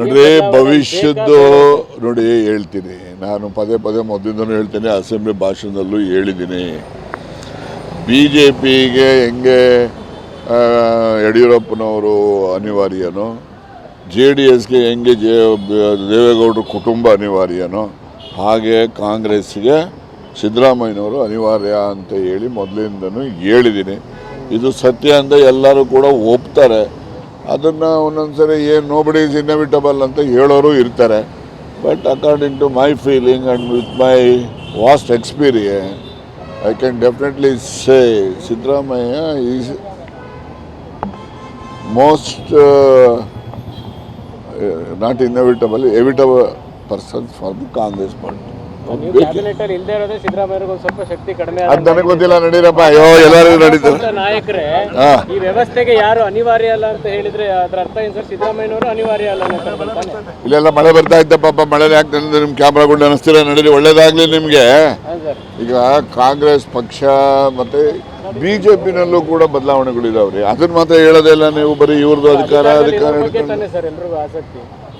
ನೋಡ್ರಿ ಭವಿಷ್ಯದ್ದು ನೋಡಿ ಹೇಳ್ತೀನಿ. ನಾನು ಪದೇ ಪದೇ ಮೊದಲಿಂದನೂ ಹೇಳ್ತೀನಿ ಅಸೆಂಬ್ಲಿ ಭಾಷಣದಲ್ಲೂ ಹೇಳಿದ್ದೀನಿ. ಬಿ ಜೆ ಪಿಗೆ ಹೆಂಗೆ ಯಡಿಯೂರಪ್ಪನವರು ಅನಿವಾರ್ಯನೋ ಜೆ ಡಿ ಎಸ್ಗೆ ಹೆಂಗೆ ಜೆ ದೇವೇಗೌಡರ ಕುಟುಂಬ ಅನಿವಾರ್ಯನೋ ಹಾಗೆ ಕಾಂಗ್ರೆಸ್ಗೆ ಸಿದ್ದರಾಮಯ್ಯನವರು ಅನಿವಾರ್ಯ ಅಂತ ಹೇಳಿ ಮೊದಲಿಂದನೂ ಹೇಳಿದ್ದೀನಿ. ಇದು ಸತ್ಯ ಅಂತ ಎಲ್ಲರೂ ಕೂಡ ಒಪ್ತಾರೆ. ಅದನ್ನು ಒಂದೊಂದ್ಸರಿ ಏನು ನೋಬಡಿ ಇಸ್ ಇನ್ಎವಿಟಬಲ್ ಅಂತ ಹೇಳೋರು ಇರ್ತಾರೆ. But according to my feeling and with my vast experience I can definitely say Siddaramaiah is most not inevitable evitable person for the Congress party ಅದು ನನಗೆ ಗೊತ್ತಿಲ್ಲ ನಡೀರಪ್ಪ. ಅಯ್ಯೋ ಎಲ್ಲರಿಗೂ ನಡೀತಾರೆ ನಾಯಕರೇ ಈ ವ್ಯವಸ್ಥೆಗೆ ಯಾರು ಅನಿವಾರ್ಯ ಅಲ್ಲ ಅಂತ ಹೇಳಿದ್ರೆ ಅದ್ರ ಅರ್ಥ ಏನು ಸರ್? ಸಿದ್ದರಾಮಯ್ಯನವರು ಅನಿವಾರ್ಯ ಅಲ್ಲ ಅಂತ ಬರ್ತಾನೆ ಇಲ್ಲೆಲ್ಲ ಮಳೆ ಬರ್ತಾ ಇದ್ದ ಪಾಪ ಮಳೆ ಯಾಕೆ ತಂದ್ರೆ ನಿಮ್ಮ ಕ್ಯಾಮ್ರಾಗಳು ಅನಿಸ್ತೀರ ನಡೀರಿ ಒಳ್ಳೇದಾಗ್ಲಿ ನಿಮಗೆ. ಈಗ ಕಾಂಗ್ರೆಸ್ ಪಕ್ಷ ಮತ್ತೆ ಬಿ ಜೆ ಪಿನಲ್ಲೂ ಕೂಡ ಬದಲಾವಣೆಗಳಿದಾವ್ರಿ. ಅದನ್ನ ಮಾತ್ರ ಹೇಳೋದೇ ಇಲ್ಲ ನೀವು ಬರೀ ಇವ್ರದ್ದು ಅಧಿಕಾರ ಅಧಿಕಾರ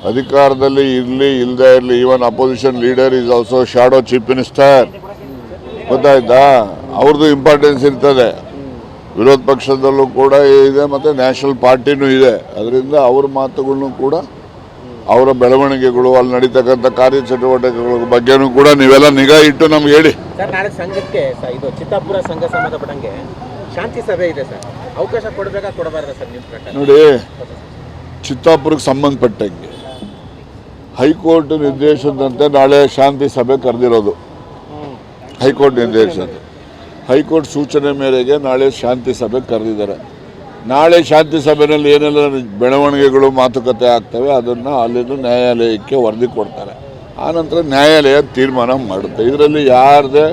ಅಧಿಕಾರದಲ್ಲಿ ಇರಲಿ ಇಲ್ಲದೆ ಇರಲಿ even opposition leader is also shadow chief minister ಗೊತ್ತಾಯ್ತಾ? ಅವ್ರದ್ದು ಇಂಪಾರ್ಟೆನ್ಸ್ ಇರ್ತದೆ. ವಿರೋಧ ಪಕ್ಷದಲ್ಲೂ ಕೂಡ ಇದೆ ಮತ್ತು ನ್ಯಾಷನಲ್ ಪಾರ್ಟಿನೂ ಇದೆ. ಅದರಿಂದ ಅವ್ರ ಮಾತುಗಳನ್ನು ಕೂಡ ಅವರ ಬೆಳವಣಿಗೆಗಳು ಅಲ್ಲಿ ನಡೀತಕ್ಕಂಥ ಕಾರ್ಯಚಟುವಟಿಕೆಗಳ ಬಗ್ಗೆನೂ ಕೂಡ ನೀವೆಲ್ಲ ನಿಗಾ ಇಟ್ಟು ನಮ್ಗೆ ಹೇಳಿ. ಸಂಘಕ್ಕೆ ಇದು ಚಿತ್ತಾಪುರ ಸಂಘ ಸಂಬಂಧಪಟ್ಟಂಗೆ ಶಾಂತಿ ಸಭೆ ಇದೆ ಸರ್. ಅವಕಾಶ ಕೊಡಬೇಕಾ ಕೊಡಬಾರ್ದ ಸರ್ ನಿಮ್ಮ ನೋಡಿ ಚಿತ್ತಾಪುರಕ್ಕೆ ಸಂಬಂಧಪಟ್ಟಂಗೆ ಹೈಕೋರ್ಟ್ ನಿರ್ದೇಶನದಂತೆ ನಾಳೆ ಶಾಂತಿ ಸಭೆ ಕರೆದಿರೋದು. ಹೈಕೋರ್ಟ್ ನಿರ್ದೇಶನ ಹೈಕೋರ್ಟ್ ಸೂಚನೆ ಮೇರೆಗೆ ನಾಳೆ ಶಾಂತಿ ಸಭೆ ಕರೆದಿದ್ದಾರೆ. ನಾಳೆ ಶಾಂತಿ ಸಭೆಯಲ್ಲಿ ಏನೆಲ್ಲ ಬೆಳವಣಿಗೆಗಳು, ಮಾತುಕತೆ ಆಗ್ತವೆ, ಅದನ್ನು ಅಲ್ಲಿಂದ ನ್ಯಾಯಾಲಯಕ್ಕೆ ವರದಿ ಕೊಡ್ತಾರೆ. ಆನಂತರ ನ್ಯಾಯಾಲಯ ತೀರ್ಮಾನ ಮಾಡುತ್ತೆ. ಇದರಲ್ಲಿ ಯಾರದೇ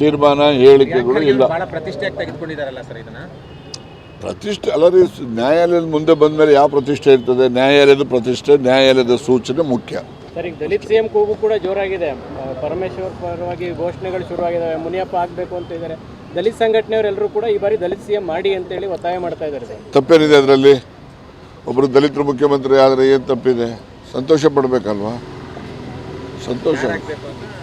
ತೀರ್ಮಾನ, ಹೇಳಿಕೆಗಳು ಇಲ್ಲ. ಪ್ರತಿಷ್ಠೆ ಅಲ್ಲ ರೀ ನ್ಯಾಯಾಲಯದ ಮುಂದೆ ಬಂದ ಮೇಲೆ ಯಾವ ಪ್ರತಿಷ್ಠೆ ಇರ್ತದೆ? ನ್ಯಾಯಾಲಯದ ಪ್ರತಿಷ್ಠೆ ನ್ಯಾಯಾಲಯದ ಸೂಚನೆ ಮುಖ್ಯ. ಸರ್ ಈಗ ದಲಿತ್ ಸಿಎಂ ಕೂಗು ಕೂಡ ಜೋರಾಗಿದೆ. ಪರಮೇಶ್ವರ್ ಪರವಾಗಿ ಘೋಷಣೆಗಳು ಶುರುವಾಗಿದ್ದಾವೆ ಮುನಿಯಪ್ಪ ಆಗಬೇಕು ಅಂತ ಇದ್ದಾರೆ. ದಲಿತ ಸಂಘಟನೆಯವರೆಲ್ಲರೂ ಕೂಡ ಈ ಬಾರಿ ದಲಿತ ಸಿಎಂ ಮಾಡಿ ಅಂತೇಳಿ ಒತ್ತಾಯ ಮಾಡ್ತಾ ಇದ್ದಾರೆ ಸರ್. ತಪ್ಪೇನಿದೆ ಅದರಲ್ಲಿ? ಒಬ್ಬರು ದಲಿತರು ಮುಖ್ಯಮಂತ್ರಿ ಆದರೆ ಏನು ತಪ್ಪಿದೆ? ಸಂತೋಷ ಪಡಬೇಕಲ್ವಾ? ಸಂತೋಷ.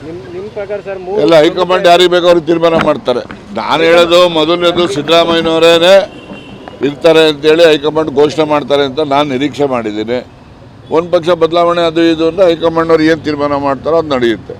ನಿಮ್ಮ ನಿಮ್ಮ ಪ್ರಕಾರ ಸರ್ ಮೂರು ಎಲ್ಲ ಹೈಕಮಾಂಡ್ ಯಾರಿಗೆ ಬೇಕು ಅವ್ರಿಗೆ ತೀರ್ಮಾನ ಮಾಡ್ತಾರೆ. ನಾನು ಹೇಳೋದು ಮೊದಲನೇದು ಸಿದ್ದರಾಮಯ್ಯನವರೇ ಇರ್ತಾರೆ ಅಂತೇಳಿ ಹೈಕಮಾಂಡ್ ಘೋಷಣೆ ಮಾಡ್ತಾರೆ ಅಂತ ನಾನು ನಿರೀಕ್ಷೆ ಮಾಡಿದ್ದೀನಿ. ಒಂದು ಪಕ್ಷ ಬದಲಾವಣೆ ಅದು ಇದು ಅಂದರೆ ಹೈಕಮಾಂಡ್ ಅವ್ರು ಏನು ತೀರ್ಮಾನ ಮಾಡ್ತಾರೋ ಅದು ನಡೆಯುತ್ತೆ.